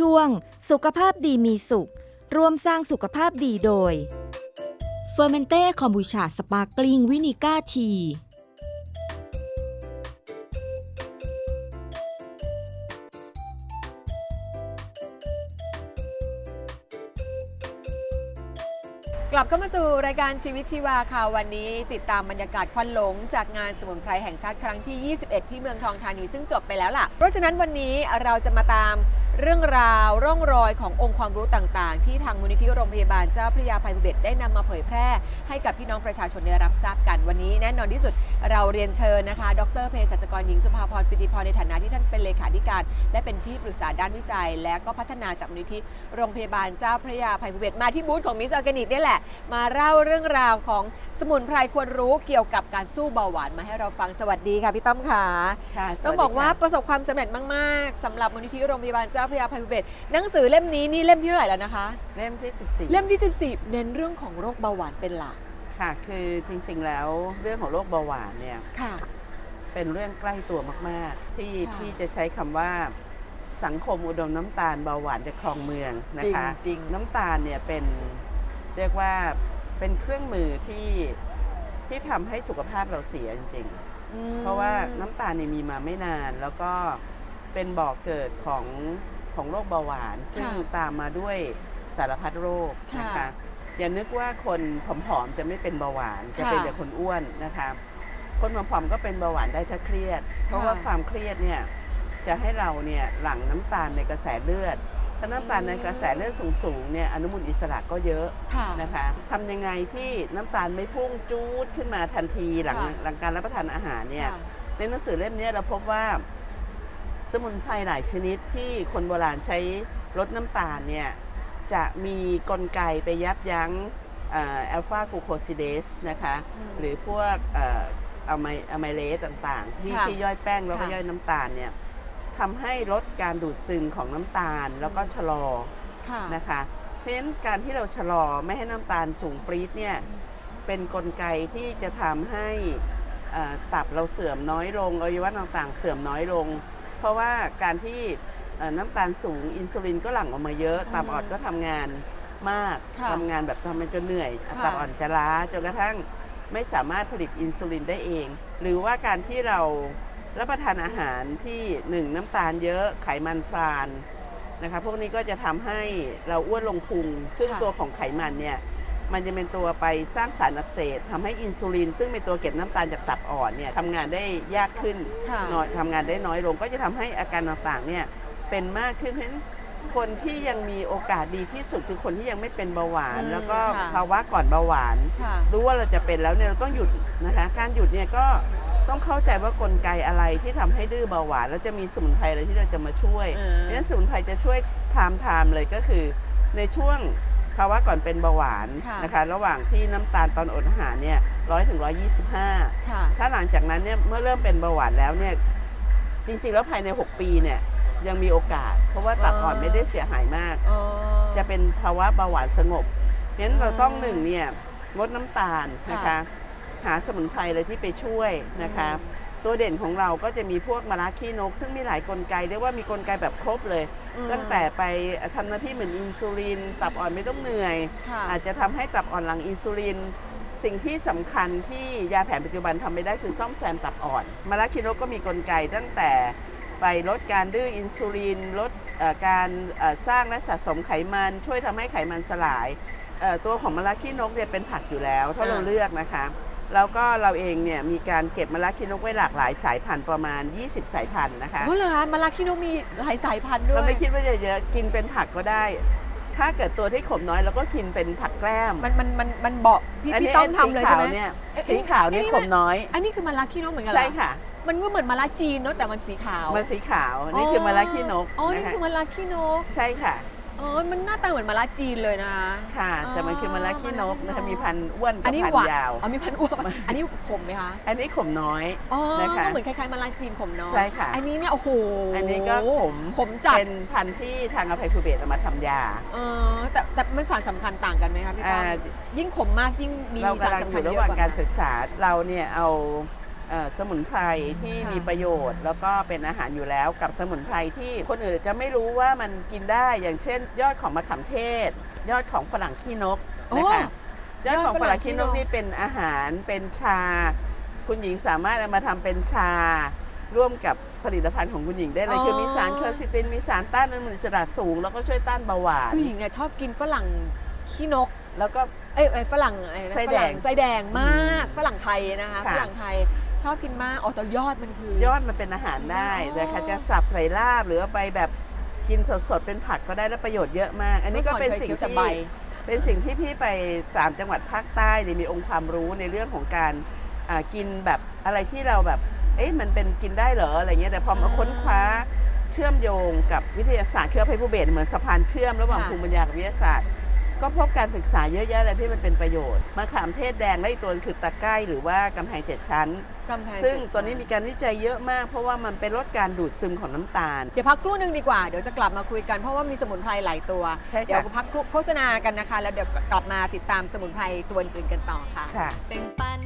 ช่วง สุขภาพดีมีสุข ร่วมสร้างสุขภาพดีโดยเฟอร์เมนเต้คอมบูชาสปาร์กลิงวินิก้าทีกลับเข้ามาสู่รายการชีวิตชีวาค่ะวันนี้ติดตามบรรยากาศควันหลง จากงานสมุนไพรแห่งชาติครั้งที่ 21 ที่เมืองทองธานีซึ่งจบไปแล้วล่ะ เพราะฉะนั้นวันนี้เราจะมาตาม เรื่องราวร่องรอยขององค์ความรู้ต่างๆ ที่ทางมูลนิธิโรงพยาบาลเจ้าพระยาภัยภูเบศรได้นำมาเผยแพร่ ให้กับพี่น้องประชาชนได้รับทราบกันวันนี้แน่นอนที่สุดเราเรียนเชิญนะคะ ดรเภสัชกรหญิงสุภาพรปิติพรในฐานะที่ท่านเป็นเลขาธิการ และเป็นที่ปรึกษาด้านวิจัย และก็พัฒนาจากมูลนิธิโรงพยาบาลเจ้าพระยาภัยภูเบศรมาที่บูธของมิสออร์แกนิกนี่แหละมาเล่าเรื่องราวของสมุนไพรควรรู้เกี่ยวกับการสู้เบาหวานมาให้เราฟังสวัสดีค่ะพี่ต้อมค่ะค่ะสต้องสดีบอกว่าค่ะประสบความสำเร็จมาก ๆสำหรับมูลนิธิโรงพยาบาลเจ้าพระยาภัยภูเบศรหนังสือเล่มนี้นี่เล่มที่เท่าไหร่แล้วนะคะ เล่มที่ 14 เล่มที่ 14 เน้นเรื่องของโรคเบาหวานเป็นหลักค่ะ คือจริงๆแล้วเรื่องของโรคเบาหวานเนี่ยค่ะ เป็นเรื่องใกล้ตัวมากๆ ที่ค่ะพี่จะใช้คำว่าสังคมอุดมน้ำตาลเบาหวานจะครองเมืองนะจริงคะจริงน้ำตาลเนี่ยเป็นเรียกว่าเป็นเครื่องมือที่ที่ทำให้สุขภาพเราเสียจริงๆอืมเพราะว่าน้ำตาลเนี่ยมีมาไม่นานแล้วก็เป็นบ่อกเกิดของ ของโรคเบาหวาน ซึ่งค่ะตามมาด้วยสารพัดโรคนะค่ะคะอย่านึกว่าคนผอมๆจะไม่เป็นเบาหวานจะค่ะเป็นแต่คนอ้วนนะคะคนผอมๆก็เป็นเบาหวานได้ถ้าเครียด เพราะว่าค่ะความเครียดเนี่ยจะให้เราเนี่ยหลั่งน้ำตาลในกระแสเลือดถ้าน้ำตาลในกระแสเลือดสูงๆเนี่ยอนุมูลอิสระก็เยอะค่ะนะคะทำยังไงที่น้ำตาลไม่พุ่งจูดขึ้นมาทันทีหลังค่ะหลังการรับประทานอาหารเนี่ยค่ะในหนังสือเล่มนี้เราพบว่า สมุนไพรหลายชนิดที่คนโบราณใช้ลดน้ำตาลเนี่ยจะมีกลไกไปยับยั้งอัลฟากูโคซิเดสนะคะอืมหรือพวกเอะไมอะไมเลสต่างๆ ที่ค่ะที่ย่อยแป้งแล้วก็ค่ะย่อยน้ำตาลเนี่ยทำให้ลดการดูดซึมของน้ำตาลแล้วก็ชะลอค่ะนะคะเพราะฉะนั้นการที่เราชะลอไม่ให้น้ำตาลสูงปรี๊ดเนี่ยเป็นนกลไกที่จะทำให้เอ่อตับเราเสื่อมน้อยลงอวัยวะต่างๆ เสื่อมน้อยลง เพราะว่าการที่เอ่อน้ำตาลสูงอินซูลินก็หลั่งออกมาเยอะอืมตับอ่อนก็ทำงานมากค่ะทำงานแบบทำมันจนเหนื่อยค่ะตับอ่อนจะล้าจนกระทั่งไม่สามารถผลิตอินซูลินได้เอง หรือว่าการที่เรารับประทานอาหารที่หนึ่งน้ำตาลเยอะไขมันทรานนะคะพวกนี้ก็จะทำให้เราอ้วนลงพุงซึ่งค่ะตัวของไขมันเนี่ย มันจะเป็นตัวไปสร้างสารอักเสบทำให้อินซูลิน ซึ่งเป็นตัวเก็บน้ำตาลจากตับอ่อนเนี่ยทำงานได้ยากขึ้นค่ะน้อยทำงานได้น้อยลง ก็จะทำให้อาการต่างๆเนี่ยเป็นมากขึ้นเพราะฉะนั้นคนที่ยังมีโอกาสดีที่สุดคือคนที่ยังไม่เป็นเบาหวานอืมแล้วก็ค่ะภาวะก่อนเบาหวานค่ะรู้ว่าเราจะเป็นแล้วเนี่ยเราต้องหยุดนะคะการหยุดเนี่ยก็ต้องเข้าใจว่ากลไกอะไรที่ทำให้ดื้อเบาหวาน แล้วจะมีสมุนไพรอะไรที่เราจะมาช่วยอืมเพราะฉะนั้นสมุนไพรจะช่วยไทม์ไทม์เลยก็คือในช่วง ภาวะก่อนเป็นเบาหวานค่ะนะคะ ระหว่างที่น้ำตาลตอนอดอาหารเนี่ยร้อยถึงร้อยยี่สิบห้าค่ะถ้าหลังจากนั้นเนี่ยเมื่อเริ่มเป็นเบาหวานแล้วเนี่ยจริงๆแล้วภายใน 6 ปีเนี่ยยังมีโอกาส เพราะว่าตับอ่อนอ๋อไม่ได้เสียหายมากอ๋อจะเป็นภาวะเบาหวานสงบเพราะฉะนั้นเราต้องอืมหนึ่งเนี่ยงดน้ำตาลนะคะค่ะหาสมุนไพรอะไรที่ไปช่วยนะคะอืม ตัวเด่นของเราก็จะมีพวกมะระขี้นก ซึ่งมีหลายกลไกเรียกว่ามีกลไกแบบครบเลยอืมตั้งแต่ไปทำหน้าที่เหมือนอินซูลิน ตับอ่อนไม่ต้องเหนื่อยค่ะอาจจะทำให้ตับอ่อนหลังอินซูลิน สิ่งที่สำคัญที่ยาแผนปัจจุบันทำไม่ได้คือซ่อมแซมตับอ่อนมะระขี้นกก็มีกลไกตั้งแต่ไปลดการดื้ออินซูลิน ลดเอ่อการเอ่อสร้างและสะสมไขมัน ช่วยทำให้ไขมันสลายเอ่อตัวของมะระขี้นกเนี่ยเป็นผักอยู่แล้ว ถ้าเราอ่าเลือกนะคะ แล้วก็เราเองเนี่ยมีการเก็บมะระขี้นกไว้หลากหลายสายพันธุ์ประมาณ 20 สายพันธุ์นะคะโอ้เหรอคะมาลาคิโนมีหลายสายพันธุ์ด้วย เราไม่คิดว่าจะเยอะกินเป็นผักก็ได้ ถ้าเกิดตัวที่ขมน้อยเราก็กินเป็นผักแกล้มมันมันมันมันบอกพี่อันพี่นี้ต้องสีทำเลยขาใช่วไหมเนี่ยเอ๊ะสีขาวเนี่ยเอ๊ะขมน้อย อันนี้คือมาลาคิโนเหมือนกันเหรอใช่ค่ะมันก็เหมือนมาลาจีนเนอะแต่มันสีขาว มันสีขาว นี่คือมะระขี้นกอ๋อนี่นะคะคือมาลาคิโนใช่ค่ะ อ๋อมันหน้าตาเหมือนมาลาจีนเลยนะ ค่ะ แต่มันคือมะระขี้นกนะคะมีพันธุ์อ้วนอักับนนี้พันหวานธุ์ยาว อ๋อมีพันธุ์อ้วนอันนี้ขมไหมคะ อันนี้ขมน้อย อ๋อนะคะก็เหมือนคล้ายๆมาลาจีนขมน้อยใช่ค่ะ อันนี้เนี่ยโอ้โหอันนี้ก็ขมขมจัดเป็นพันธุ์ที่ทางอภัยภูเบศรเอามาทำยาเออแต่แต่มันสารสำคัญต่างกันไหมคะพี่ต้ออ่ามยิ่งขมมากยิ่งมีเราสารกำลังสำอคัญยู่เยระอะหว่างกว่าการกันศึกษาเราเนี่ยเอาเอ่อ สมุนไพรที่ค่ะมีประโยชน์ แล้วก็เป็นอาหารอยู่แล้วกับสมุนไพรที่คนอื่นจะไม่รู้ว่ามันกินได้อย่างเช่น ยอดของมะขามเทศ ยอดของฝรั่งขี้นกนะคะโอ้ยอดของยอดฝฝรั่รั่งงขี้ขี้นนกกนี่เป็นอาหารเป็นชา คุณหญิงสามารถเอามาทำเป็นชา ร่วมกับผลิตภัณฑ์ของคุณหญิงได้เลยอ๋อคือมีสารเคอร์ซิตินมีสารต้านอนุมูลอิสระสูง แล้วก็ช่วยต้านเบาหวานผู้หญิงเนี่ยชอบกินฝรั่งขี้นกแล้วก็เอ้ยเอ้ยฝรั่งอะไรนะไส้แดงฝรั่ไส้แดงมากฝรั่งไทยนะคะค่ะฝรั่งไทย ชอบกินมากอ๋อแต่ยอดมันคือยอดมันเป็นอาหารได้อ๋อนะคะจะสับใส่ลาบหรือว่าไปแบบกินสดๆเป็นผักก็ได้แล้วประโยชน์เยอะมาก อันนี้ก็เป็นสิ่งมื่ออคยที่คี้ยวแต่ใบเป็นสิ่งที่พี่ไป3จังหวัดภาคใต้เนี่ยมีองค์ความรู้ในเรื่องของการอ่ากินแบบอะไรที่เราแบบ เอ๊ะมันเป็นกินได้เหรออะไรเงี้ยแต่พอมาอ่าค้นคว้าเชื่อมโยงกับวิทยาศาสตร์เครือไพบูเบตเหมือนสะพานเชื่อมระหว่างค่ะภูมิปัญญากับวิทยาศาสตร์ ก็พบการศึกษาเยอะแยะเลยที่มันเป็นประโยชน์มะขามเทศแดงและอีกตัวนึงคือตะไคร้หรือว่ากำแพงเจ็ดชั้น กำแพงซึ่งเจ็ดตอนนี้มีการวิจัยเยอะมาก เพราะว่ามันเป็นลดการดูดซึมของน้ำตาล เดี๋ยวพักครู่หนึ่งดีกว่า เดี๋ยวจะกลับมาคุยกันเพราะว่ามีสมุนไพรหลายตัว ใช่ค่ะ เดี๋ยวพักครู่โฆษณากันนะคะ แล้วเดี๋ยวกลับมาติดตามสมุนไพรตัวอื่นๆกันต่อค่ะ ค่ะ แบ่งปัน